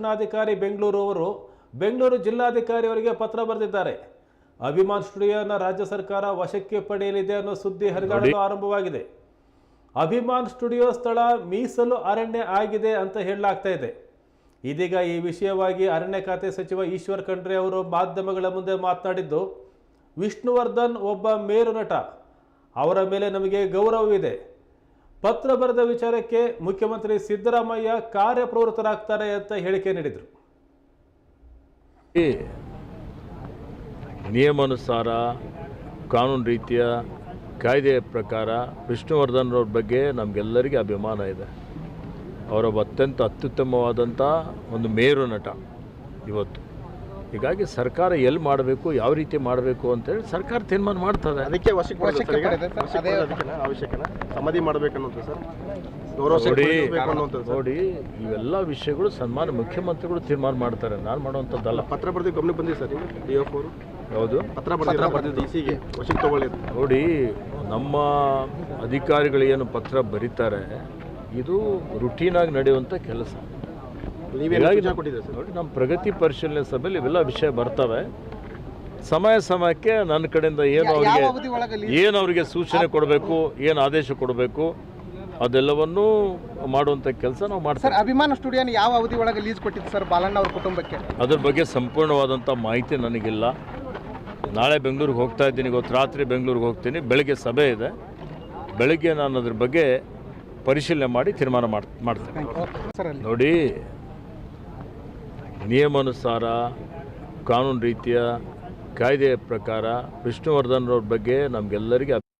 ರಕ್ಷಣಾಧಿಕಾರಿ ಬೆಂಗಳೂರು ಅವರು ಬೆಂಗಳೂರು ಜಿಲ್ಲಾಧಿಕಾರಿ ಅವರಿಗೆ ಪತ್ರ ಬರೆದಿದ್ದಾರೆ. ಅಭಿಮಾನ್ ಸ್ಟುಡಿಯೋನ ರಾಜ್ಯ ಸರ್ಕಾರ ವಶಕ್ಕೆ ಪಡೆಯಲಿದೆ ಅನ್ನೋ ಸುದ್ದಿ ಹರಿದಾಡಲು ಆರಂಭವಾಗಿದೆ. ಅಭಿಮಾನ್ ಸ್ಟುಡಿಯೋ ಸ್ಥಳ ಮೀಸಲು ಅರಣ್ಯ ಆಗಿದೆ ಅಂತ ಹೇಳಲಾಗ್ತಾ ಇದೆ. ಇದೀಗ ಈ ವಿಷಯವಾಗಿ ಅರಣ್ಯ ಖಾತೆ ಸಚಿವ ಈಶ್ವರ್ ಖಂಡ್ರೆ ಅವರು ಮಾಧ್ಯಮಗಳ ಮುಂದೆ ಮಾತನಾಡಿದ್ದು ವಿಷ್ಣುವರ್ಧನ್ ಒಬ್ಬ ಮೇರು ನಟ ಅವರ ಮೇಲೆ ನಮಗೆ ಗೌರವವಿದೆ. ಪತ್ರ ಬರೆದ ವಿಚಾರಕ್ಕೆ ಮುಖ್ಯಮಂತ್ರಿ ಸಿದ್ದರಾಮಯ್ಯ ಕಾರ್ಯಪ್ರವೃತ್ತರಾಗ್ತಾರೆ ಅಂತ ಹೇಳಿಕೆ ನೀಡಿದರು. ನಿಯಮಾನುಸಾರ ಕಾನೂನು ರೀತಿಯ ಕಾಯ್ದೆಯ ಪ್ರಕಾರ ವಿಷ್ಣುವರ್ಧನ್ ಅವ್ರ ಬಗ್ಗೆ ನಮಗೆಲ್ಲರಿಗೆ ಅಭಿಮಾನ ಇದೆ. ಅವರೊಬ್ಬ ಅತ್ಯಂತ ಅತ್ಯುತ್ತಮವಾದಂಥ ಒಂದು ಮೇರು ನಟ ಇವತ್ತು. ಹೀಗಾಗಿ ಸರ್ಕಾರ ಎಲ್ಲಿ ಮಾಡಬೇಕು ಯಾವ ರೀತಿ ಮಾಡಬೇಕು ಅಂತೇಳಿ ಸರ್ಕಾರ ತೀರ್ಮಾನ ಮಾಡ್ತದೆ. ಅದಕ್ಕೆ ವಶಕ್ಕೆ ವಶಕ್ಕೆ ಪಡೆದ ಪಡೆದ ಸರ್, ಅದೇ- ಅದಕ್ಕೆ ಅವಶ್ಯಕನ ಸಮಾಧಿ ಮಾಡಬೇಕನ್ನೋದು ಸರ್. ನೋಡಿ. ನೋಡಿ ಇವೆಲ್ಲ ವಿಷಯಗಳು ಸನ್ಮಾನ ಮುಖ್ಯಮಂತ್ರಿಗಳು ತೀರ್ಮಾನ ಮಾಡ್ತಾರೆ. ನಾನು ಮಾಡುವಂಥದ್ದಲ್ಲ. ಪತ್ರ ಬರೆದು ಗಮನ ಬಂದಿದೆ ಸರ್ ಹೌದು. ಡಿ ಎಫ್ ಅವರು ಯಾವುದು ಪತ್ರ ಬರೆದಿರೋ ಡಿ ಸಿಗೆ ವಶಕ್ಕೆ ತಗೊಳ್ಳಿ ನೋಡಿ ನಮ್ಮ ಅಧಿಕಾರಿಗಳು ಏನು ಪತ್ರ ಬರೀತಾರೆ ಇದು ರುಟೀನಾಗಿ ನಡೆಯುವಂಥ ಕೆಲಸ. ಹೀಗಾಗಿ ನೋಡಿ ನಮ್ಮ ಪ್ರಗತಿ ಪರಿಶೀಲನೆ ಸಭೆಯಲ್ಲಿ ಇವೆಲ್ಲ ವಿಷಯ ಬರ್ತವೆ. ಸಮಯ ಸಮಯಕ್ಕೆ ನನ್ನ ಕಡೆಯಿಂದ ಏನು ಅವರಿಗೆ ಏನು ಅವರಿಗೆ ಸೂಚನೆ ಕೊಡಬೇಕು ಏನು ಆದೇಶ ಕೊಡಬೇಕು ಅದೆಲ್ಲವನ್ನೂ ಮಾಡುವಂಥ ಕೆಲಸ ನಾವು ಮಾಡ್ತೀವಿ. ಅಭಿಮಾನ ಸ್ಟುಡಿಯೋನ ಯಾವ ಅವಧಿ ಒಳಗೆ ಲೀಸ್ ಕೊಟ್ಟಿದ್ದು ಸರ್ ಬಾಲಣ್ಣ ಅವ್ರ ಕುಟುಂಬಕ್ಕೆ? ಅದ್ರ ಬಗ್ಗೆ ಸಂಪೂರ್ಣವಾದಂಥ ಮಾಹಿತಿ ನನಗಿಲ್ಲ. ನಾಳೆ ಬೆಂಗಳೂರಿಗೆ ಹೋಗ್ತಾ ಇದ್ದೀನಿ ಇವತ್ತು ರಾತ್ರಿ ಬೆಂಗಳೂರಿಗೆ ಹೋಗ್ತೀನಿ ಬೆಳಗ್ಗೆ ಸಭೆ ಇದೆ. ಬೆಳಗ್ಗೆ ನಾನು ಅದ್ರ ಬಗ್ಗೆ ಪರಿಶೀಲನೆ ಮಾಡಿ ತೀರ್ಮಾನ ಮಾಡ್ತೀನಿ. ಮಾಡ್ತೇನೆ ಸರ್ ಅಲ್ಲಿ. ನೋಡಿ ನಿಯಮಾನುಸಾರ ಕಾನೂನು ರೀತಿಯ ಕಾಯ್ದೆಯ ಪ್ರಕಾರ ವಿಷ್ಣುವರ್ಧನ್ ಅವ್ರ ಬಗ್ಗೆ ನಮಗೆಲ್ಲರಿಗೆ